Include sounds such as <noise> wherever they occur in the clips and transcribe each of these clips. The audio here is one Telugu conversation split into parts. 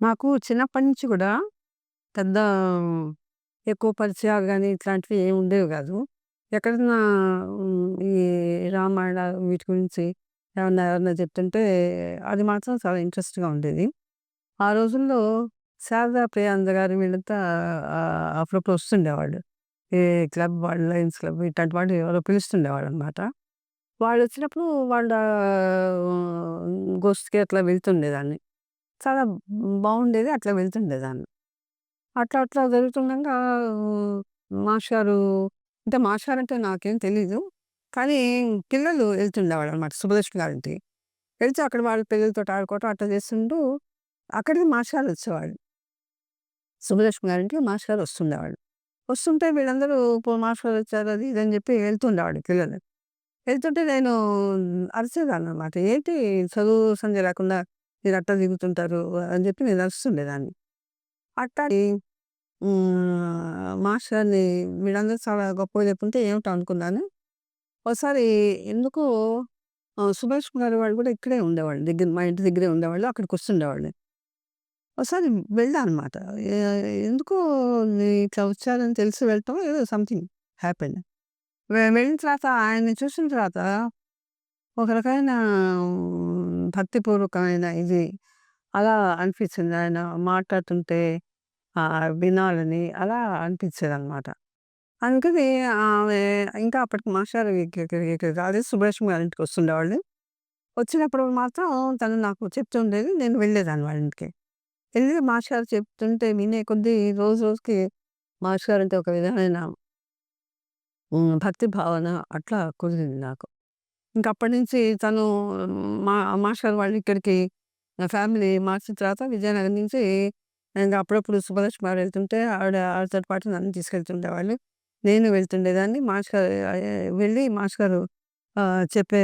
మాకు చిన్నప్పటి నుంచి కూడా పెద్ద ఎక్కువ పరిచయాలు కానీ ఇట్లాంటివి ఏమి ఉండేవి కాదు. ఎక్కడన్నా ఈ రామాయణ వీటి గురించి ఏమన్నా ఎవరన్నా చెప్తుంటే అది మాత్రం చాలా ఇంట్రెస్ట్‌గా ఉండేది. ఆ రోజుల్లో శారదా ప్రియాంద గారు వీళ్ళంతా అప్పుడప్పుడు వస్తుండేవాళ్ళు. ఏ క్లబ్ వాళ్ళు, లయన్స్ క్లబ్ ఇట్లాంటి వాళ్ళు ఎవరో వాడు వచ్చినప్పుడు వాళ్ళ ఆహ్, గోష్ఠికి అట్లా వెళ్తుండేదాన్ని. చాలా బాగుండేది అట్లా వెళ్తుండేదాన్ని. అట్లా అట్లా జరుగుతుండగా మాస్టారు అంటే మాస్టారంటే నాకేం తెలీదు. కానీ పిల్లలు ఎళ్తుండేవాళ్ళనమాట సుబ్బలక్ష్మి గారింటి వెళ్తే అక్కడ వాళ్ళ పిల్లలతో ఆడుకోవటం అట్లా చేస్తుంటూ అక్కడికి మాస్టారొచ్చేవాళ్ళు. సుబ్బలక్ష్మి గారింటికి మాస్టారు వస్తుండేవాళ్ళు. వస్తుంటే వీళ్ళందరూ పో మాస్టారొచ్చారు అది ఇదని అని చెప్పి వెళ్తుండేవాడు పిల్లలు. వెళ్తుంటే నేను అరిచేదాన్ని అనమాట ఏంటి చదువు సంధ్య లేకుండా మీరు అట్టా దిగుతుంటారు అని చెప్పి నేను అరుస్తుండేదాన్ని. అట్టాగే మాస్టర్ని మీరందరూ చాలా గొప్పగా చెప్పుంటే ఏమిటో అనుకున్నాను. ఒకసారి ఎందుకు సుభాష్ కుమార్ వాళ్ళు కూడా ఇక్కడే ఉండేవాళ్ళు. దగ్గర మా ఇంటి దగ్గరే ఉండేవాళ్ళు. అక్కడికి వస్తుండేవాళ్ళు ఒకసారి వెళ్ళా అనమాట. ఎందుకు ఇట్లా వచ్చారని తెలిసి వెళ్తాం ఏదో సంథింగ్ హ్యాపీ వెళ్ళిన తర్వాత ఆయన్ని చూసిన తర్వాత ఒక రకమైన భక్తిపూర్వకమైన ఇది అలా అనిపించింది. ఆయన మాట్లాడుతుంటే వినాలని అలా అనిపించేదనమాట. అందుకని ఆమె ఇంకా అప్పటికి మాస్టారు అదే ఇక గారి ఇంటికి వస్తుండేవాళ్ళు. వచ్చినప్పుడు మాత్రం తను నాకు చెప్తుండేది నేను వెళ్ళేదాన్ని వాళ్ళ ఇంటికి. వెళ్ళి మాస్టర్ చెప్తుంటే వినే కొద్దీ రోజు రోజుకి మాస్టారంటే ఒక విధమైన భక్తి భావన అట్లా కుదిరింది నాకు. ఇంక అప్పటినుంచి తను మా మాస్టర్ వాళ్ళు ఇక్కడికి నా ఫ్యామిలీ మార్చిన తర్వాత విజయనగరం నుంచి ఇంకా అప్పుడప్పుడు సుబ్బలక్ష్మి గారు వెళ్తుంటే ఆవిడ ఆవిడతో పాటు నన్ను తీసుకెళ్తుండేవాళ్ళు. నేను వెళ్తుండేదాన్ని. మాస్టర్ గారు వెళ్ళి మాస్టర్ చెప్పే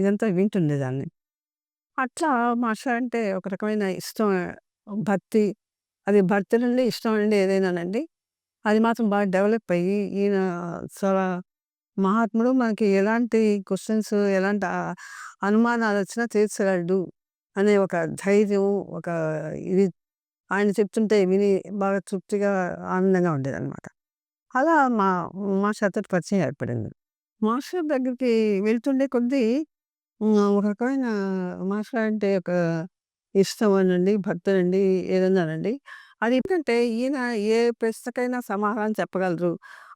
ఇదంతా వింటుండేదాన్ని. అట్లా మాస్టారంటే ఒక రకమైన ఇష్టం, భక్తి. అది భక్తి నుండి ఇష్టం అండి ఏదైనానండి. అది మాత్రం బాగా డెవలప్ అయ్యి ఈయన చాలా మహాత్ముడు. మనకి ఎలాంటి క్వశ్చన్స్ ఎలాంటి అనుమానాలు వచ్చినా తీర్చగలడు అనే ఒక ధైర్యం, ఒక ఇది ఆయన చెప్తుంటే విని బాగా తృప్తిగా, ఆనందంగా ఉండేదనమాట. అలా మా మాస్టారుతోటి పరిచయం ఏర్పడింది. మాస్టర్ దగ్గరికి వెళ్తుండే కొద్దీ ఒక రకమైన మాస్టారంటే ఒక ఇష్టం అనండి, భక్తనండి ఏదన్నానండి. అది ఎందుకంటే ఈయన ఏ ప్రశ్నకైనా సమాధానం చెప్పగలరు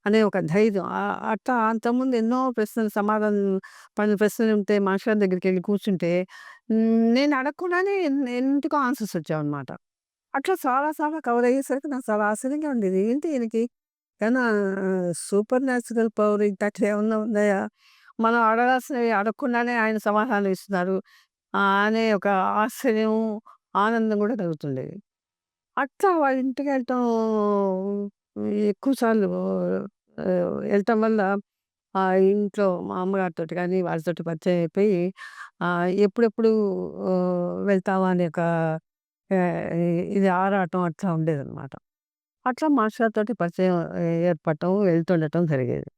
అనే ఒక ధైర్యం. అట్లా అంతకుముందు ఎన్నో ప్రశ్నలు సమాధానం పని ప్రశ్నలు ఉంటే మాస్టర్ దగ్గరికి వెళ్ళి కూర్చుంటే నేను అడగకుండానే ఎందుకో ఆన్సర్స్ వచ్చేవన్నమాట. అట్లా చాలా చాలా కవర్ అయ్యేసరికి నాకు చాలా ఆశ్చర్యంగా ఉండేది. ఏంటి ఈయనకి కానీ సూపర్ న్యాచురల్ పవర్ ఇట్లా ఏమన్నా ఉన్నాయా? మనం అడగాల్సినవి అడగకుండానే ఆయన సమాధానం ఇస్తున్నారు. అనే ఒక ఆశ్చర్యం, ఆనందం కూడా కలుగుతుండేది. అట్లా వాళ్ళ ఇంటికి వెళ్ళటం ఎక్కువసార్లు వెళ్ళటం వల్ల ఆ ఇంట్లో మా అమ్మగారితోటి కానీ వాళ్ళతోటి పరిచయం అయిపోయి ఆహ్, ఎప్పుడెప్పుడు వెళ్తావా అనే ఒక ఆహ్, ఇది ఆరాటం అట్లా ఉండేదనమాట. అట్లా మాస్టారుతోటి పరిచయం ఏర్పడటం, వెళ్తుండటం జరిగేది.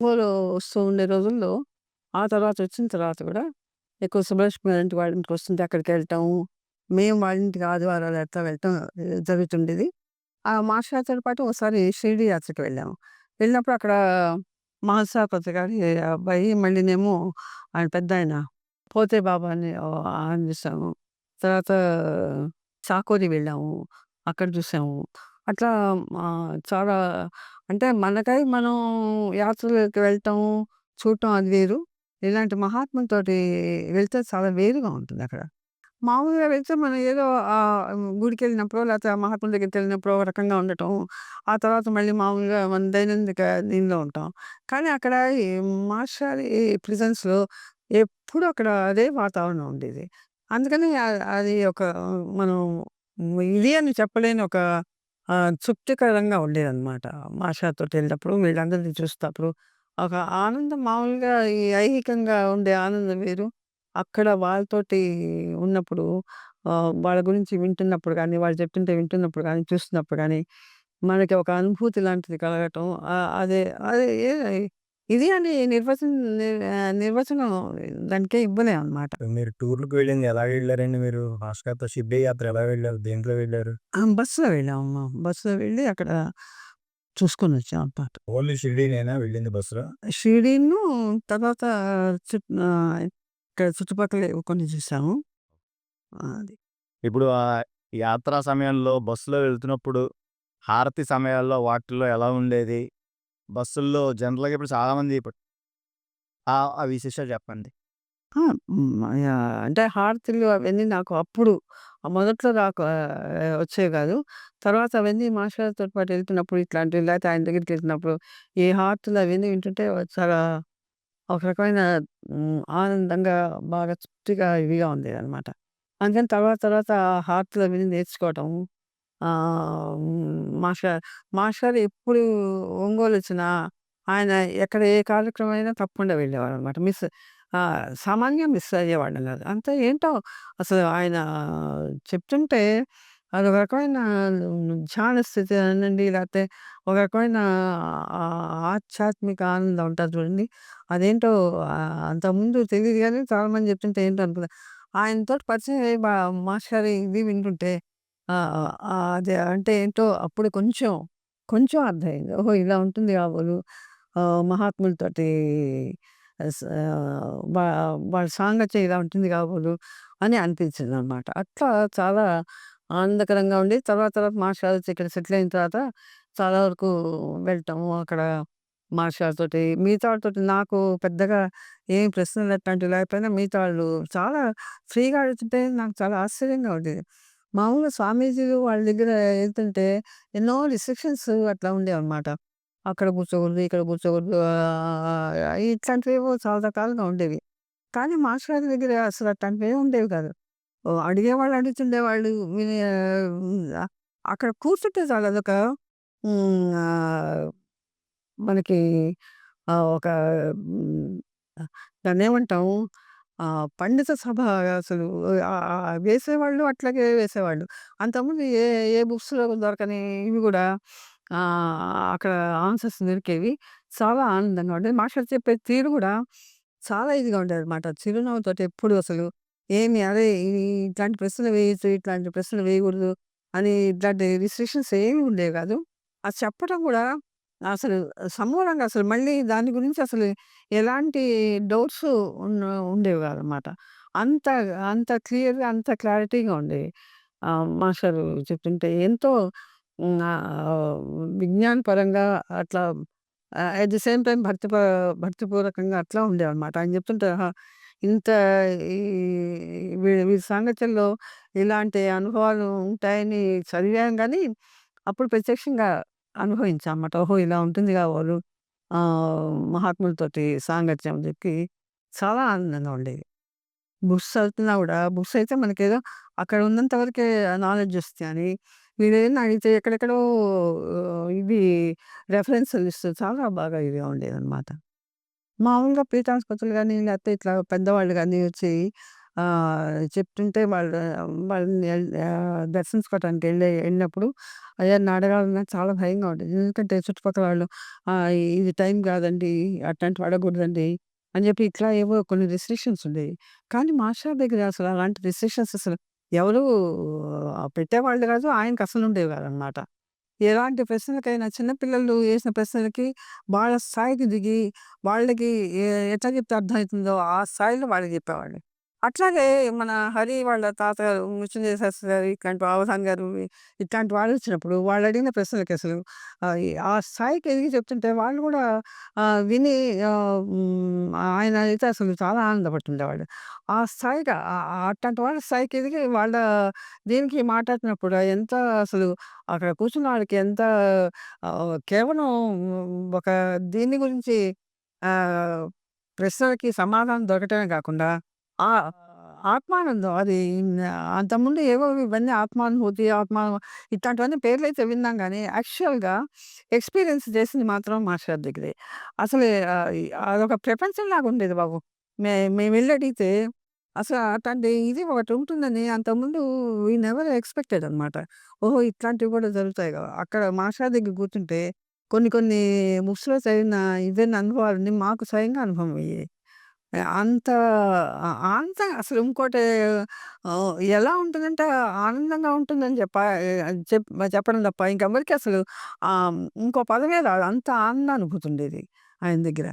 ఊరు వస్తూ ఉండే రోజుల్లో ఆ తర్వాత వచ్చిన తర్వాత కూడా ఎక్కువ సుబ్బలక్ష్మి గారింటి వాళ్ళ ఇంటికి వస్తుంటే అక్కడికెళ్ళటం, మేము వాళ్ళ ఇంటికి ఆదివారాలు అట్లా వెళ్ళటం జరుగుతుండేది. ఆ మాస్టారుతోటి పాటు ఒకసారి షిరిడి యాత్రకు వెళ్ళాము. వెళ్ళినప్పుడు అక్కడ మహాసభపతి గారి అబ్బాయి మళ్ళీనేమో ఆయన పెద్దాయన పోతే బాబా అని అనిపిస్తాము తర్వాత చాకోరి వెళ్ళాము. అక్కడ చూసాము. అట్లా చాలా అంటే మనకై మనం యాత్రలకు వెళ్ళటం, చూడటం అది వేరు. ఇలాంటి మహాత్ములతోటి వెళ్తే చాలా వేరుగా ఉంటుంది అక్కడ మామూలుగా వెళ్తే మనం ఏదో ఆహ్, గుడికెళ్ళినప్పుడో లేకపోతే ఆ మహాత్ముల దగ్గరికెళ్ళినప్పుడో ఒక రకంగా ఉండటం. ఆ తర్వాత మళ్ళీ మామూలుగా మన దైనందిక దీనిలో ఉంటాం. కానీ అక్కడ ఈ మాస్టారి ప్రెజెన్స్‌లో ఎప్పుడూ అక్కడ అదే వాతావరణం ఉండేది. అందుకని ఆహ్, అది ఒక మనం ఇది అని చెప్పలేని ఒక ఆహ్, తృప్తికరంగా ఉండేదనమాట. మాస్టారుతోటి వెళ్ళినప్పుడు వీళ్ళందరిని చూసినప్పుడు ఒక ఆనందం మామూలుగా ఈ ఐహికంగా ఉండే ఆనందం వేరు. అక్కడ వాళ్ళతోటి ఉన్నప్పుడు వాళ్ళ గురించి వింటున్నప్పుడు గానీ, వాళ్ళు చెప్తుంటే వింటున్నప్పుడు గానీ, చూస్తున్నప్పుడు గానీ, మనకి ఒక అనుభూతి లాంటిది కలగటం అదే అదే ఇది అని నిర్వచనం నిర్వచనం దానికేం ఇవ్వలేమనమాట. మీరు టూర్‌లకి వెళ్ళింది ఎలాగ వెళ్ళారండి మీరు? గారితో షిరిడీ యాత్ర ఎలా వెళ్ళారు? దేంట్లో వెళ్ళారు? ఆ! బస్సులో వెళ్ళామమ్మా. బస్సులో వెళ్ళి అక్కడ చూసుకొనొచ్చాం అనమాట. ఓన్లీ షిరిడీనేనా వెళ్ళింది బస్సులో? షిరిడీను తర్వాత ఇక్కడ చుట్టుపక్కల కొన్ని చూసాము. అది. ఇప్పుడు ఆ యాత్రా సమయంలో బస్సులో వెళ్తున్నప్పుడు హారతి సమయాల్లో వాటిల్లో ఎలా ఉండేది? బస్సుల్లో జనరల్‌గా ఇప్పుడు చాలామంది ఇప్పుడు ఆ! ఆ విశేషాలు చెప్పండి. ఆ! అంటే హారతులు అవన్నీ నాకు అప్పుడు మొదట్లో నాకు వచ్చేవి కాదు. తర్వాత అవన్నీ మాస్టర్ గారితో పాటు వెళ్తున్నప్పుడు ఇట్లాంటివి లేకపోతే ఆయన దగ్గరికి వెళ్తున్నప్పుడు ఈ హారతులు అవన్నీ వింటుంటే చాలా ఒక రకమైన హ్మ్, ఆనందంగా బాగా తృప్తిగా ఇదిగా ఉండేదనమాట. అందుకని తర్వాత తర్వాత ఆ విని అవన్నీ నేర్చుకోవటం. ఆహ్, హ్మ్, మాస్టర్ మాస్టర్ గారు ఎప్పుడు ఒంగోలొచ్చినా ఆయన ఎక్కడ ఏ కార్యక్రమం అయినా తప్పకుండా వెళ్ళేవారనమాట. మిస్ ఆహ్, మిస్ అయ్యేవాళ్ళం కాదు. అంతే ఏంటో అసలు ఆయన చెప్తుంటే అదొక రకమైన ధ్యాన స్థితి అనండి లేకపోతే ఒక రకమైన ఆహ్, ఆధ్యాత్మిక ఆనందం ఉంటుంది చూడండి. అదేంటో ఆహ్, అంతకుముందు తెలీదు గానీ చాలామంది చెప్తుంటే ఏంటో అనుకున్నా. ఆయనతోటి పరిచయం అయ్యి మాస్టర్ ఇది వింటుంటే ఆహ్, ఆహ్, అది అంటే ఏంటో అప్పుడు కొంచెం, కొంచెం అర్థమైంది. ఓహో! ఇలా ఉంటుంది కాబోలు. ఆహ్, మహాత్ములతోటి స వా వాళ్ళ సాంగత్యం ఇలా ఉంటుంది కాబోలు అని అనిపించిందనమాట. అట్లా చాలా ఆనందకరంగా ఉండి తర్వాత తర్వాత మార్షల్ ఆర్ట్స్ ఇక్కడ సెటిల్ అయిన తర్వాత చాలా వరకు వెళ్తాము అక్కడ మార్షల్ ఆర్ట్స్ తోటి మిగతా వాళ్ళతోటి నాకు పెద్దగా ఏం ప్రశ్నలు అట్లాంటివి లేకపోయినా మిగతా వాళ్ళు చాలా ఫ్రీగా అడుగుతుంటే నాకు చాలా ఆశ్చర్యంగా ఉండేది. మామూలుగా స్వామీజీలు వాళ్ళ దగ్గర వెళ్తుంటే ఎన్నో రిస్ట్రిక్షన్స్ అట్లా ఉండేవి అనమాట అక్కడ కూర్చోకూడదు, ఇక్కడ కూర్చోకూడదు ఇట్లాంటివి చాలా రకాలుగా ఉండేవి. కానీ మాస్టర్ గారి దగ్గర అసలు అట్లాంటివి ఉండేవి కాదు. అడిగేవాళ్ళు అడుగుతుండేవాళ్ళు. అక్కడ కూర్చుంటే చాలు అదొక మనకి ఒక దాన్ని ఏమంటాం పండిత సభ అసలు వేసేవాళ్ళు అట్లాగే వేసేవాళ్ళు. అంతకుముందు ఏ ఏ బుక్స్‌లో దొరకని ఇవి కూడా అక్కడ ఆన్సర్స్ దొరికేవి. చాలా ఆనందంగా ఉండేది. మాస్టర్ చెప్పే తీరు కూడా చాలా ఇదిగా ఉండేది అనమాట చిరునవ్వుతో ఎప్పుడు అసలు ఏమి అరే! ఇట్లాంటి ప్రశ్నలు వేయచ్చు ఇట్లాంటి ప్రశ్నలు వేయకూడదు అని ఇట్లాంటి రిస్ట్రిక్షన్స్ ఏమి ఉండేవి కాదు. అది చెప్పడం కూడా అసలు సమూలంగా అసలు మళ్ళీ దాని గురించి అసలు ఎలాంటి డౌట్స్ ఉండేవి కాదనమాట. అంత అంత క్లియర్‌గా అంత క్లారిటీగా ఉండేవి. మాస్టర్ చెప్తుంటే ఎంతో విజ్ఞానపరంగా అట్లా అట్ ది సేమ్ టైం భక్తి భక్తిపూర్వకంగా అట్లా ఉండేవన్నమాట. ఆయన చెప్తుంటే ఇంత ఈ వీ వీరి సాంగత్యంలో ఇలాంటి అనుభవాలు ఉంటాయని చదివాం గానీ, అప్పుడు ప్రత్యక్షంగా అనుభవించామన్నమాట. ఓహో! ఇలా ఉంటుంది కాబోలు ఆహ్, మహాత్ములతోటి సాంగత్యం అని చెప్పి చాలా ఆనందంగా ఉండేది. బుక్స్ చదువుతున్నా గూడా బుక్స్ అయితే మనకేదో అక్కడ ఉన్నంత వరకే నాలెడ్జ్ వస్తది కానీ, వీళ్ళేదైనా అడిగితే ఎక్కడెక్కడో ఆహ్, ఇవి రెఫరెన్స్ లిస్ట్ చాలా బాగా ఇదిగా ఉండేదనమాట. మామూలుగా పీతాస్పత్రులు కానీ లేకపోతే ఇట్లా పెద్దవాళ్ళు కానీ వచ్చి చెప్తుంటే వాళ్ళ వాళ్ళని దర్శించుకోవటానికి వెళ్ళే వెళ్ళినప్పుడు అయ్యా అడగాలన్నా చాలా భయంగా ఉంటుంది ఎందుకంటే చుట్టుపక్కల వాళ్ళు ఇది టైం కాదండి, అట్లాంటివి అడగకూడదండి అని చెప్పి ఇట్లా ఏవో కొన్ని రిస్ట్రిక్షన్స్ ఉండేవి. కానీ మాస్టర్ దగ్గర అసలు అలాంటి రిస్ట్రిక్షన్స్ అసలు ఎవరు పెట్టేవాళ్ళు కాదు. ఆయనకి అసలు ఉండేవి కాదనమాట. ఎలాంటి ప్రశ్నలకైనా చిన్నపిల్లలు వేసిన ప్రశ్నలకి వాళ్ళ స్థాయికి దిగి వాళ్ళకి ఎట్లా చెప్తే అర్థమవుతుందో ఆ స్థాయిలో వాళ్ళకి చెప్పేవాళ్ళు. అట్లాగే మన హరి వాళ్ళ తాతగారు మృత్యుంజయ శాస్త్రి గారు, ఇట్లాంటి అవధాన్ గారు ఇట్లాంటి వాళ్ళు వచ్చినప్పుడు వాళ్ళు అడిగిన ప్రశ్నలకి అసలు ఆ స్థాయికి ఎదిగి చెప్తుంటే వాళ్ళు కూడా విని ఆయన అయితే అసలు చాలా ఆనందపడుతుండేవాళ్ళు. ఆ స్థాయిగా అట్లాంటి వాళ్ళ స్థాయికి ఎదిగి వాళ్ళ దీనికి మాట్లాడినప్పుడు ఎంత అసలు అక్కడ కూర్చున్న వాళ్ళకి ఎంత కేవలం ఒక దీని గురించి ప్రశ్నలకి సమాధానం దొరకటమే కాకుండా ఆ ఆత్మానందం అది అంతకుముందు ఏవో ఇవన్నీ ఆత్మానుభూతి, ఆత్మ ఇట్లాంటివన్నీ పేర్లైతే విన్నాం గానీ, యాక్చువల్‌గా ఎక్స్‌పీరియన్స్ చేసింది మాత్రం మాస్టర్ దగ్గరే. అసలు ఆహ్, అదొక ప్రపంచంలాగా ఉండేది బాబు. మే మేమెళ్ళి అడిగితే అసలు అట్లాంటి ఇది ఒకటి ఉంటుందని అంతకుముందు వి నెవర్ ఎక్స్‌పెక్టెడ్ అనమాట. ఓహో! ఇట్లాంటివి కూడా జరుగుతాయి గదా! అక్కడ మాస్టర్ దగ్గర కూర్చుంటే కొన్ని కొన్ని బుక్స్‌లో చదివిన ఇవన్నీ అనుభవాలన్నీ మాకు స్వయంగా అనుభవం అయ్యాయి. అంత అంత అసలు ఇంకోటి ఎలా ఉంటుందంటే ఆనందంగా ఉంటుందని చెప్ప చెప్ చెప్పడం తప్ప ఇంకెవరికి అసలు ఇంకో పదమే రాదు. అంత ఆనందానుభూతి ఉండేది ఆయన దగ్గర.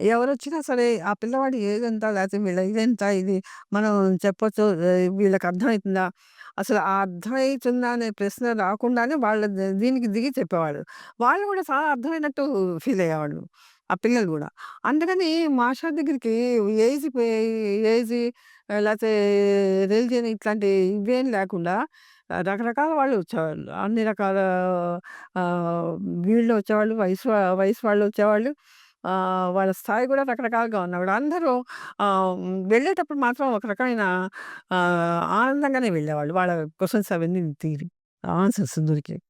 ఎవరొచ్చినా సరే ఆ పిల్లవాడి ఏజెంత లేకపోతే వీళ్ళ ఇదెంత ఇది మనం చెప్పొచ్చు వీళ్ళకి అర్థమవుతుందా అసలు ఆ అర్థమవుతుందా అనే ప్రశ్న రాకుండానే వాళ్ళ ద దీనికి దిగి చెప్పేవాళ్ళు. వాళ్ళు కూడా చాలా అర్థమైనట్టు ఫీల్ అయ్యేవాళ్ళు. ఆ పిల్లలు గూడా. అందుకని మాస్టర్ దగ్గరికి ఏజ్ పే ఏజ్ లేతే రిలిజియన్ ఇట్లాంటి ఇవేం లేకుండా రకరకాల వాళ్ళు వచ్చేవాళ్ళు. అన్ని రకాల ఆహ్, వీళ్ళు వచ్చేవాళ్ళు. వయసు వయసు వాళ్ళు వచ్చేవాళ్ళు. ఆహ్, వాళ్ళ స్థాయి కూడా రకరకాలుగా ఉన్నప్పుడు అందరూ ఆహ్, వెళ్ళేటప్పుడు మాత్రం ఒక రకమైన ఆహ్, ఆనందంగానే వెళ్ళేవాళ్ళు. వాళ్ళ క్వెషన్స్ అవన్నీ తీరి ఆన్సర్స్ దొరికాయి.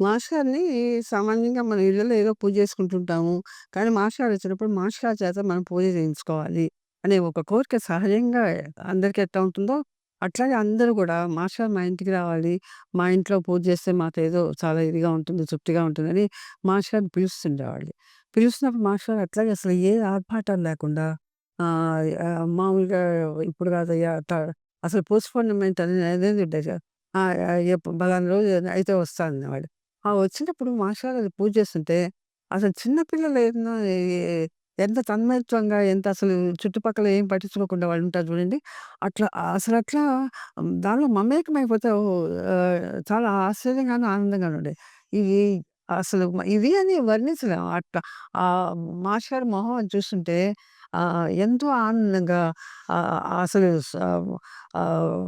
మాస్టర్ని సామాన్యంగా మన ఇళ్ళలో ఏదో పూజ చేసుకుంటుంటాము. కానీ మాస్టర్ గారు వచ్చినప్పుడు మాస్టర్ గారి చేత మనం పూజ చేయించుకోవాలి అనే ఒక కోరిక సహజంగా అందరికీ ఎట్లా ఉంటుందో, అట్లాగే అందరూ కూడా మాస్టర్ మా ఇంటికి రావాలి. మా ఇంట్లో పూజ చేస్తే మాకు ఏదో చాలా ఇదిగా ఉంటుంది, తృప్తిగా ఉంటుందని మాస్టర్ గారిని పిలుస్తుండేవాళ్ళు. పిలుస్తున్నప్పుడు మాస్టర్ గారు అట్లాగే అసలు ఏ ఆర్భాటాలు లేకుండా మామూలుగా ఇప్పుడు కాదయ్యా త అసలు పోస్ట్‌పోన్‌మెంట్ అనేది అనేది ఉండేది కాదు. రోజు అయితే వస్తాను వాడు ఆ వచ్చినప్పుడు మాస్టర్ గారు పూజ చేస్తుంటే అసలు చిన్న పిల్లలు ఏదైనా ఎ ఎంత తన్మయత్వంగా ఎంత అసలు చుట్టుపక్కల ఏం పట్టించుకోకుండా వాళ్ళు ఉంటారు చూడండి. అట్లా అసలట్లా దానిలో మమేకమైపోతే ఓహ్! ఆహ్, చాలా ఆశ్చర్యంగాను, ఆనందంగాను ఉండేది. ఇవి అసలు ఇవి అని వర్ణించలేం. అట్లా ఆహ్, మాస్టర్ మొహం అది చూస్తుంటే ఆహ్, ఎంతో ఆనందంగా ఆహ్, అసలు స ఆహ్,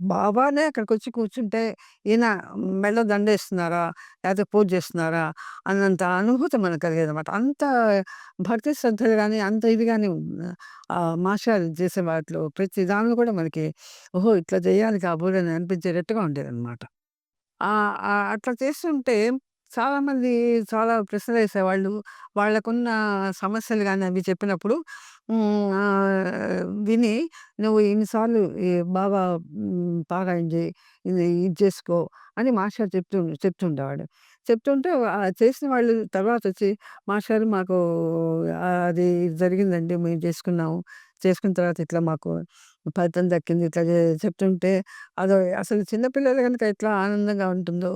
బాబానే అక్కడికొచ్చి కూర్చుంటే ఈయన మెడలో దండేస్తున్నారా? లేకపోతే పూజ చేస్తున్నారా? అన్నంత అనుభూతి మనకు కలిగేదనమాట. అంత భక్తి శ్రద్ధలు గాని, అంత ఇది గాని ఆహ్, మాస్టర్ చేసే వాటిలో ప్రతి దానిలో కూడా మనకి ఓహో! ఇట్లా చేయాలి కాబోలు అని అనిపించేటట్టుగా ఉండేదనమాట. ఆహ్, ఆహ్, అట్లా చేస్తుంటే చాలామంది చాలా ప్రశ్నలేసేవాళ్ళు. వాళ్ళకున్న సమస్యలు గాని అవి చెప్పినప్పుడు హ్మ్. ఆహ్, విని నువ్వు ఇన్నిసార్లు బాగా ఈ హ్మ్. ఇది ఇది చేసుకో అని మాస్టర్ చెప్తూ చెప్తుండేవాడు. చెప్తుంటే ఆహ్, చేసిన వాళ్ళు తర్వాతొచ్చి మాస్టారు మాకు ఆహ్, అది జరిగిందండి. మేము చేసుకున్నాము. చేసుకున్న తర్వాత ఇట్లా మాకు ఫలితం దక్కింది. ఇట్లా చెప్తుంటే అదో అసలు చిన్న పిల్లలు గనుక ఎట్లా ఆనందంగా ఉంటుందో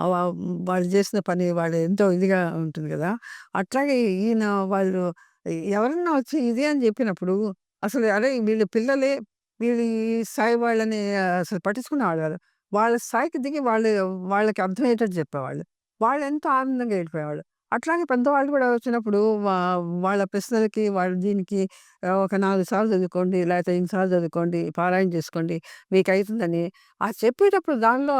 ఆహ్, వాళ్ళు చేసిన పని వాళ్ళు ఎంతో ఇదిగా ఉంటుంది గదా! అట్లాగే ఈయన వాళ్ళు ఎవరన్నా వచ్చి ఇదే అని చెప్పినప్పుడు అసలు అరే! వీళ్ళ పిల్లలే వీళ్ళు ఈ స్థాయి వాళ్ళని అసలు పట్టించుకునేవాళ్ళు కాదు. వాళ్ళ స్థాయికి దిగి వాళ్ళు వాళ్ళకి అర్థమయ్యేటట్టు చెప్పేవాళ్ళు. వాళ్ళెంతో ఆనందంగా వెళ్ళిపోయేవాళ్ళు. అట్లాగే పెద్దవాళ్ళు కూడా వచ్చినప్పుడు వాళ్ళ ప్రశ్నలకి, వాళ్ళ దీనికి ఒక నాలుగు సార్లు చదువుకోండి, లేకపోతే ఇన్ని సార్లు చదువుకోండి, పారాయణ చేసుకోండి, మీకు అవుతుందని ఆ చెప్పేటప్పుడు దానిలో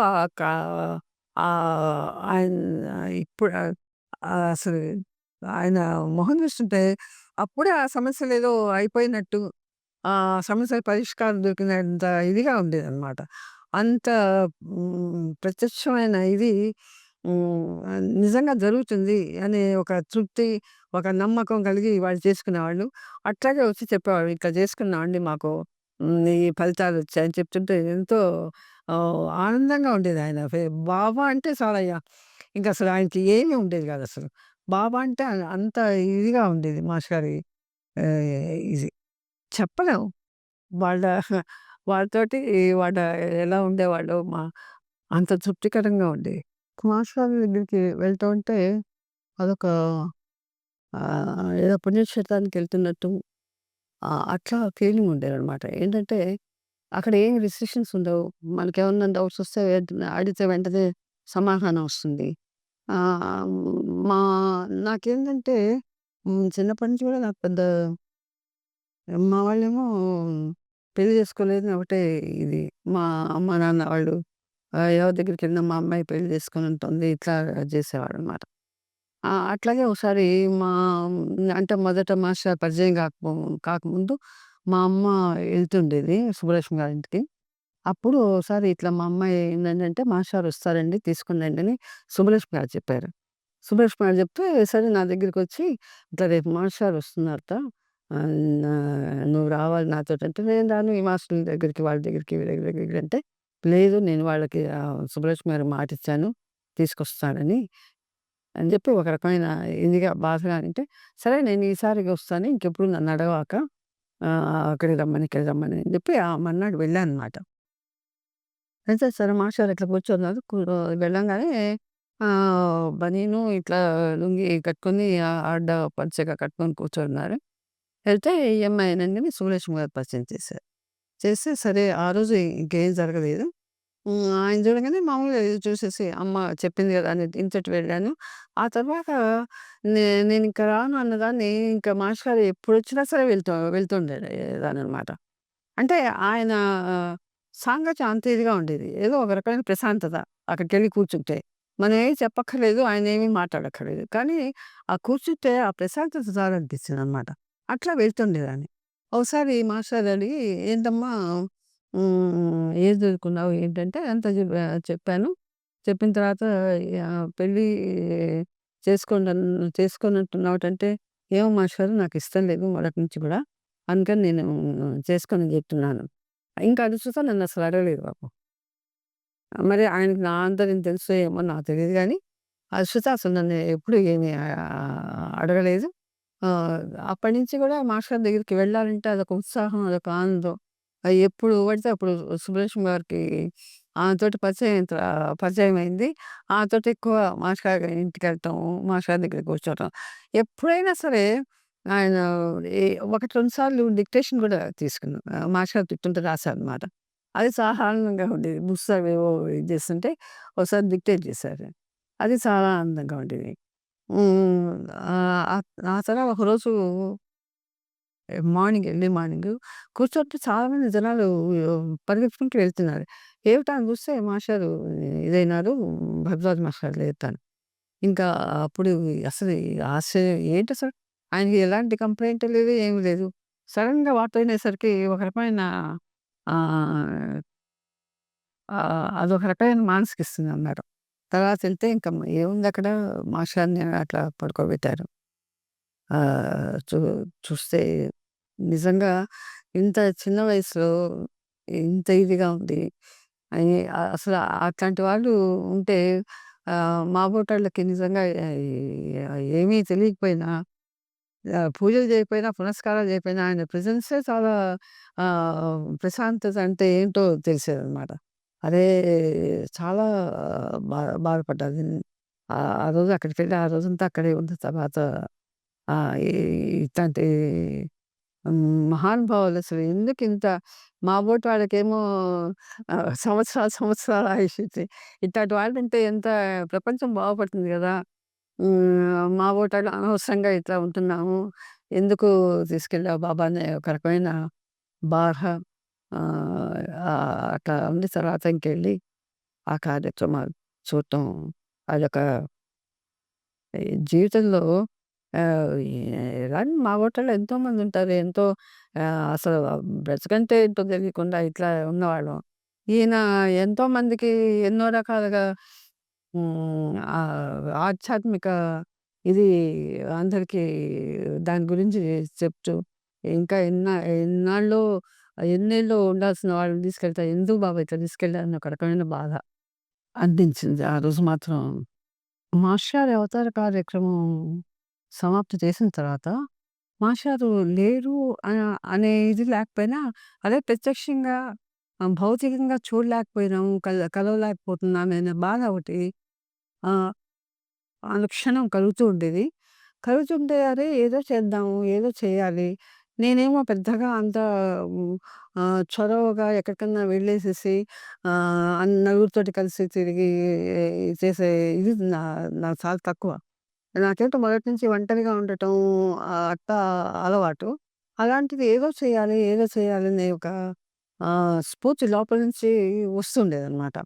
ఇప్పుడు అసలు ఆయన మొహం చూస్తుంటే అప్పుడే ఆ సమస్యలు ఏదో అయిపోయినట్టు, ఆ సమస్యల పరిష్కారం దొరికినంత ఇదిగా ఉండేదనమాట. అంత ప్రత్యక్షమైన ఇది నిజంగా జరుగుతుంది అనే ఒక తృప్తి, ఒక నమ్మకం కలిగి వాళ్ళు చేసుకునేవాళ్ళు. అట్లాగే వచ్చి చెప్పేవాళ్ళు. ఇట్లా చేసుకున్నామండి మాకు ఈ ఫలితాలు వచ్చాయని చెప్తుంటే ఎంతో ఆనందంగా ఉండేది ఆయన ఫే బాబా అంటే చాలయ్య. అసలు ఆయనకి ఏమీ ఉండేది కాదు అసలు బాబా అంటే అంత ఇదిగా ఉండేది మాస్టర్ గారి ఇది. చెప్పలేం. వాళ్ళ <laughs> వాళ్ళతోటి వాళ్ళ ఎలా ఉండేవాళ్ళు మా అంత తృప్తికరంగా ఉండేది. మాస్టర్ గారి దగ్గరికి వెళ్తూ ఉంటే అదొక ఏదో పుణ్యక్షేత్రానికి వెళ్తున్నట్టు అట్లా ఫీలింగ్ ఉండేదనమాట. ఏంటంటే అక్కడ ఏం రిస్ట్రిక్షన్స్ ఉండవు. మనకేమన్నా డౌట్స్ వస్తే అడిగితే వెంటనే సమాధానం వస్తుంది. మా నాకేంటంటే చిన్నప్పటి నుంచి కూడా నాకు పెద్ద మా వాళ్ళేమో పెళ్ళి చేసుకోలేదు ఒకటే ఇది. మా అమ్మ, నాన్న వాళ్ళు ఎవరి దగ్గరికి వెళ్ళినా మా అమ్మాయి పెళ్ళి చేసుకొనుంటుంది. ఇట్లా చేసేవాడు అనమాట అట్లాగే ఒకసారి మా అంటే మొదట మాస్టర్ పరిచయం కాకపో కాకముందు మా అమ్మ వెళ్తుండేది సుబ్బలక్ష్మి గారింటికి. అప్పుడు ఒకసారి ఇట్లా మా అమ్మాయి ఏంటంటే మాస్టారు వస్తారండి తీసుకొని రండి అని సుబ్బలక్ష్మి గారు చెప్పారు. సుబ్బలక్ష్మి గారు చెప్తే సరే నా దగ్గరికొచ్చి ఇట్లా రేపు మాస్టారు వస్తున్నారట. ఆహ్, నా నువ్వు రావాలి నాతోటంటే నేను రాను ఈ మాస్టర్‌ల దగ్గరికి వాళ్ళ దగ్గరికి వీళ్ళ దగ్గరికి అంటే లేదు నేను వాళ్ళకి ఆహ్, సుబ్బలక్ష్మి గారికి మాటిచ్చాను తీసుకొస్తానని అని చెప్పి ఒక రకమైన ఇదిగా బాధగా అంటే, సరే నేను ఈసారికి వస్తాను. ఇంకెప్పుడు నన్ను అడగమాక. ఆహ్, అక్కడికి రమ్మని, ఇక్కడికి రమ్మని అని చెప్పి ఆ మర్నాడు వెళ్ళాననమాట. అయితే సరే మాస్టారు ఇట్లా కూర్చున్నారు. కు వెళ్ళంగానే బనీను ఇట్లా లుంగీ కట్టుకొని ఆహ్, అడ్డ పల్చగా కట్టుకొని కూర్చున్నారు. వెళ్తే ఈ అమ్మాయి అనంగానే సుబ్బలక్ష్మి గారు పరిచయం చేశారు. చేస్తే సరే ఆ రోజు ఇంకేం జరగలేదు. హ్మ్. ఆయన చూడగానే మామూలుగా ఇది చూసేసి అమ్మ చెప్పింది కదా అని ఇంతటి వెళ్ళాను. ఆ తర్వాత నే నేనింక రాను అన్నదాన్ని ఇంకా మాస్టర్ గారు ఎప్పుడొచ్చినా సరే వెళ్తూ వెళ్తుండేదాన్ననమాట. అంటే ఆయన సాంగత్యం అంత ఇదిగా ఉండేది. ఏదో ఒక రకమైన ప్రశాంతత అక్కడికెళ్ళి కూర్చుంటే. మనం ఏం చెప్పక్కర్లేదు. ఆయన ఏమీ మాట్లాడక్కర్లేదు. కానీ ఆ కూర్చుంటే ఆ ప్రశాంతత చాలనిపించిందనమాట. అట్లా వెళ్తుండేదాన్ని. ఒకసారి మాస్టర్ అడిగి ఏంటమ్మా ఏం చదువుకున్నావు ఏంటంటే అంత చెప్పాను. చెప్పిన తర్వాత పెళ్ళి పెళ్ళి చేసుకోండన్ చేసుకోనంటున్నావటంటే, ఏమో మాస్టారు ఇష్టం లేదు మొదటి నుంచి కూడా. అందుకని నేను చేసుకొని చెప్తున్నాను. ఇంకా అనుశ్రుత నన్ను అసలు అడగలేదు పాపం. మరి ఆయనకి నా ఆంతర్యం తెలుసు ఏమో నాకు తెలియదు కానీ అది చూస్తే అసలు నన్ను ఎప్పుడు ఏమి అడగలేదు. అప్పటి అప్పటినుంచి కూడా మాస్టర్ దగ్గరికి వెళ్ళాలంటే అదొక ఉత్సాహం, అదొక ఆనందం. అది ఎప్పుడు పడితే అప్పుడు సుబ్రహ్మణ్యం గారికి ఆమెతోటి పరిచయం పరిచయం అయింది. ఆమెతోటి ఎక్కువ మాస్టర్ గారి ఇంటికెళ్ళటం, మాస్టర్ గారి దగ్గర కూర్చోవటం. ఎప్పుడైనా సరే ఆయన ఏ 1, 2 సార్లు డిక్టేషన్ కూడా తీసుకున్నాం. ఆహ్, మాస్టర్ గారు చెప్తుంటే రాశారనమాట. అది చాలా ఆనందంగా ఉండేది. బుక్స్ అవేవో ఇది చేస్తుంటే ఒకసారి డిక్టేట్ చేశారు. అది చాలా ఆనందంగా ఉండేది. హ్మ్. ఆహ్, ఆ తర్వాత ఒకరోజు మార్నింగ్ ఎర్లీ మార్నింగు కూర్చుంటే చాలామంది జనాలు పరిగెత్తుకుంటూ వెళ్తున్నారు. ఏమిటా అని చూస్తే మాస్టారు ఇదైనారు. భరద్వాజ్ మాస్టారు లేరు. ఇంకా అప్పుడు అసలు ఆశ్చర్యం ఏంటసలు ఆయనకి ఎలాంటి కంప్లెయింట్ లేదు. ఏమి లేదు. సడెన్‌గా వార్తయినేసరికి ఒక రకమైన ఆహ్, ఆహ్, అదొక రకమైన మానసికస్తుందన్నారు. తర్వాతెళ్తే ఇంక ఏముందక్కడ మాస్టారుని అట్లా పడుకోబెట్టారు. ఆహ్, చూ చూస్తే నిజంగా ఇంత చిన్న వయసులో ఇంత ఇదిగా ఉంది. అయి అసలు అట్లాంటి వాళ్ళు ఉంటే ఆహ్, మాబోటోళ్ళకి నిజంగా ఏమీ తెలియకపోయినా పూజలు చేయకపోయినా, పునస్కారాలు చేయకపోయినా ఆయన ప్రెజెన్సే చాలా ఆహ్, ప్రశాంతత అంటే ఏంటో తెలిసేదనమాట. అదే చాలా బా బాధపడ్డాను. ఆహ్, ఆ రోజు అక్కడికెళ్ళి ఆ రోజంతా అక్కడే ఉన్న తర్వాత ఆహ్, ఇ ఇట్లాంటి హ్మ్. మహానుభావులు అసలు ఎందుకింత మాబోటి వాళ్ళకేమో ఆహ్, సంవత్సరాలు, సంవత్సరాల ఆయుష్షుంది. ఇట్లాంటి వాళ్ళుంటే ఎంత ప్రపంచం బాగుపడుతుంది గదా! మా మాబోటోళ్ళు అనవసరంగా ఇట్లా ఉంటున్నాము. ఎందుకు తీసుకెళ్ళావు బాబా అనే ఒక రకమైన బాధ ఆహ్, ఆహ్, అట్లా ఉంది. తర్వాత ఇంకెళ్ళి ఆ కార్యక్రమాలు చూడటం అదొక ఈ జీవితంలో ఆహ్, ఇలాంటి మా ఎంతోమంది ఉంటారు ఎంతో ఆహ్, అసలు బ్రతుకంటే ఏంటో తెలియకుండా ఇట్లా ఉన్నవాళ్ళం. ఈయన ఎంతోమందికి ఎన్నో రకాలుగా హ్మ్. ఆహ్, ఆధ్యాత్మిక ఇది అందరికీ దాని గురించి చెప్తూ ఇంకా ఎన్న ఎన్నాళ్ళో ఎన్నేళ్ళో ఉండాల్సిన వాళ్ళని తీసుకెళ్తా ఎందుకు బాబు ఇట్లా తీసుకెళ్ళారని ఒక రకమైన బాధ అనిపించింది. ఆ రోజు మాత్రం మాస్టారు అవతార కార్యక్రమం సమాప్తి చేసిన తర్వాత, మాస్టారు లేరు అనే ఇది లేకపోయినా, అదే ప్రత్యక్షంగా ఆహ్, భౌతికంగా చూడలేకపోయినాము, కల కలవలేకపోతున్నామనే బాధ ఒకటి అనుక్షణం కలుగుతూ ఉండేది. కలుగుతుంటే అరే! ఏదో చేద్దాము, ఏదో చేయాలి. నేనేమో పెద్దగా అంత చొరవగా ఎక్కడికన్నా వెళ్ళేసేసి నలుగురితోటి కలిసి తిరిగి చేసే ఇది నా నాకు చాలా తక్కువ. నాకేంటో మొదటి నుంచి ఒంటరిగా ఉండటం అట్ట అలవాటు. అలాంటిది ఏదో చేయాలి, ఏదో చేయాలి అనే ఒక స్ఫూర్తి లోపల నుంచి వస్తుండేదనమాట.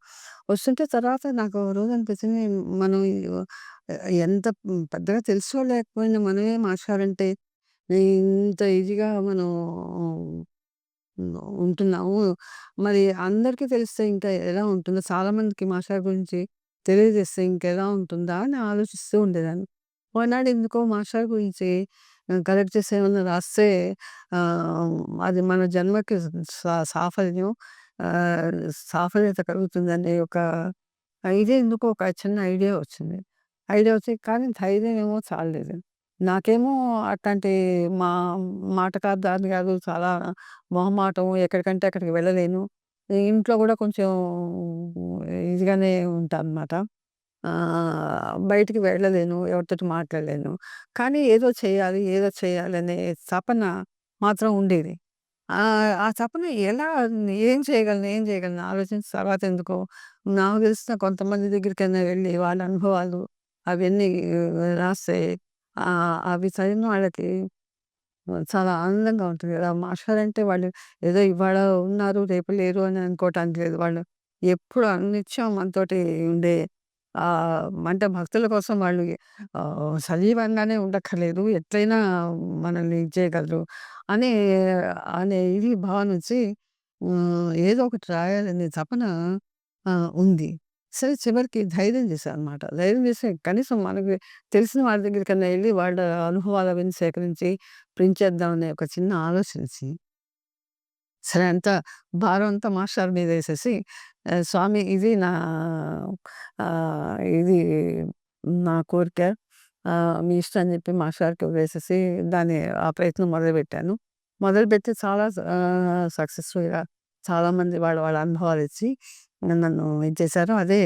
వస్తుంటే తర్వాత నాకు ఓ రోజు అనిపించింది మనం ఎంత పెద్దగా తెలుసుకోలేకపోయినా మనమే మాస్టారంటే ఇంత ఈజీగా మనం ఉంటున్నాము. మరి అందరికీ తెలిస్తే ఇంకా ఎలా ఉంటుందో, చాలా మందికి మాస్టారు గురించి తెలియజేస్తే ఇంకెలా ఉంటుందా అని ఆలోచిస్తూ ఉండేదాన్ని. ఒకనాడు ఎందుకో మాస్టారు గురించి కలెక్ట్ చేసి ఏమన్నా రాస్తే అది మన జన్మకి సా సాఫల్యం సాఫల్యత కలుగుతుందనే ఒక ఇదే ఎందుకో ఒక చిన్న ఐడియా వచ్చింది. ఐడియా వచ్చి కానీ ధైర్యం ఏమో చాలలేదు. నాకేమో అట్లాంటి మా మాటకార్థాన్ని కాదు చాలా మొహమాటం ఎక్కడికంటే అక్కడికి వెళ్ళలేను. ఇంట్లో కూడా కొంచెం ఇదిగానే ఉంటానన్నమాట. ఆహ్, బయటికి వెళ్ళలేను. ఎవరితోటి మాట్లాడలేను. కానీ ఏదో చేయాలి, ఏదో చేయాలనే తపన మాత్రం ఉండేది. ఆహ్, ఆ తపన ఎలా ఏం చేయగలను, ఏం చేయగలను ఆలోచించిన తర్వాత ఎందుకో నాకు తెలిసిన కొంతమంది దగ్గరికైనా వెళ్ళి వాళ్ళ అనుభవాలు అవన్నీ రాస్తే ఆహ్, అవి చదివిన వాళ్ళకి చాలా ఆనందంగా ఉంటుంది కదా! మాస్టారంటే వాళ్ళు ఏదో ఇవాళ ఉన్నారు, రేపు లేరు అని అనుకోవటానికి లేదు. వాళ్ళు ఎప్పుడు అనిత్యం మనతోటి ఉండే అంటే భక్తుల కోసం వాళ్ళు సజీవంగానే ఉండక్కర్లేదు. ఎట్లైనా మనల్ని ఇది చేయగలరు అనే అనే ఇది భావన వచ్చి ఏదో ఒకటి రాయాలనే తపన ఉంది. సరే చివరికి ధైర్యం చేశానన్నమాట. ధైర్యం చేసి కనీసం మనకి తెలిసిన వారి దగ్గరికన్నా వెళ్ళి వాళ్ళ అనుభవాలు అవన్నీ సేకరించి ప్రింట్ చేద్దామనే ఒక చిన్న ఆలోచించి సరే అంతా భారం అంతా మాస్టారు మీద వేసేసి Eh, స్వామి ఇది నా ఇది నా కోరిక. మీ ఇష్టం అని చెప్పి మాస్టర్కి వదిలేసేసి దాన్ని ఆ ప్రయత్నం మొదలుపెట్టాను. మొదలుపెట్టి చాలా సక్సెస్‌ఫుల్‌గా చాలామంది వాళ్ళ వాళ్ళ అనుభవాలిచ్చి నన్ను ఏం చేశారు. అదే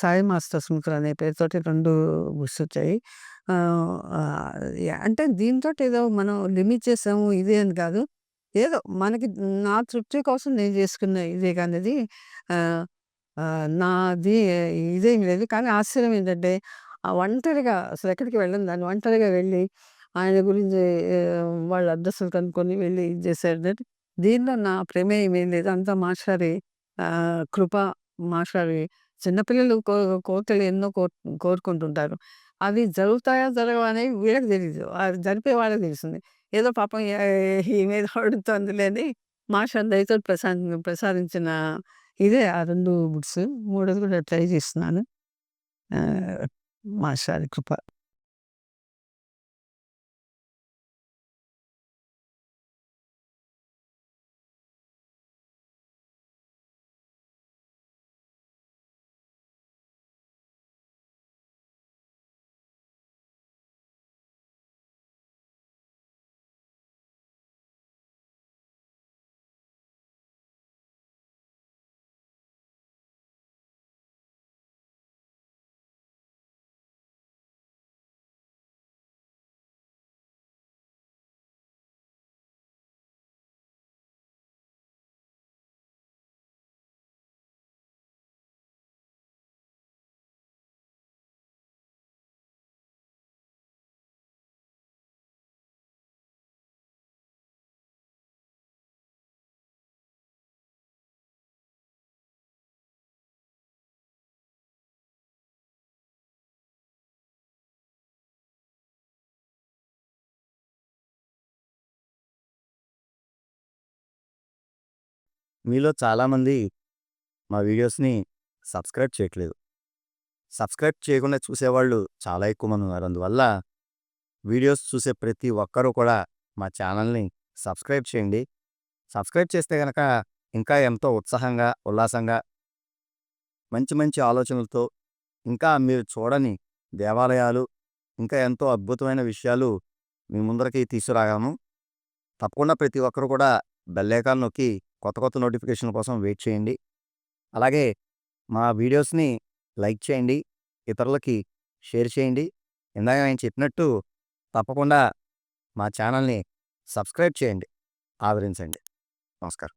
సాయి మాస్టర్ స్మృతులు అనే పేరుతోటి రెండు బుక్స్ వచ్చాయి. అంటే దీంతో ఏదో మనం లిమిట్ చేసాము ఇది అని కాదు. ఏదో మనకి నా తృప్తి కోసం నేను చేసుకున్న ఇదే గాని నాది ఇదేం లేదు. కానీ ఆశ్చర్యం ఏంటంటే ఒంటరిగా ఒంటరిగా అసలెక్కడికి వెళ్ళను దాన్ని ఒంటరిగా వెళ్ళి ఆయన గురించి వాళ్ళ అడ్రస్లు కనుక్కొని వెళ్ళి ఇది చేశారు. దీనిలో నా ప్రమేయం ఏం లేదు. అంతా మాస్టారి కృప మాస్టారి చిన్నపిల్లలు కో కోరికలు ఎన్నో కోర్ కోరుకుంటుంటారు. అవి జరుగుతాయా? జరగవు అనేవి వీళ్ళకి తెలియదు అది జరిపే వాళ్ళకి తెలిసింది ఏదో పాపం ఎ ఈమేదో అడుగుతోందిలే అని ప్రసాద ప్రసా ప్రసాదించిన ఇదే ఆ రెండు బుక్స్. మూడోది కూడా ట్రై చేస్తున్నాను. మాషాది కృప. మీలో చాలామంది మా వీడియోస్‌ని సబ్స్క్రైబ్ చేయట్లేదు. సబ్స్క్రైబ్ చేయకుండా చూసేవాళ్ళు చాలా ఎక్కువ మంది ఉన్నారు. అందువల్ల వీడియోస్ చూసే ప్రతి ఒక్కరూ కూడా మా ఛానల్‌ని సబ్స్క్రైబ్ చేయండి. సబ్స్క్రైబ్ చేస్తే గనక ఇంకా ఎంతో ఉత్సాహంగా, ఉల్లాసంగా మంచి మంచి ఆలోచనలతో ఇంకా మీరు చూడని దేవాలయాలు, ఇంకా ఎంతో అద్భుతమైన విషయాలు మీ ముందరికి తీసుకురాగలను. తప్పకుండా ప్రతి ఒక్కరు కూడా బెల్లైకాన్ నొక్కి కొత్త కొత్త నోటిఫికేషన్ కోసం వెయిట్ చేయండి. అలాగే మా వీడియోస్‌ని లైక్ చేయండి. ఇతరులకి షేర్ చేయండి. ఇందాక నేను చెప్పినట్టు తప్పకుండా మా ఛానల్‌ని సబ్స్క్రైబ్ చేయండి. ఆదరించండి. నమస్కారం.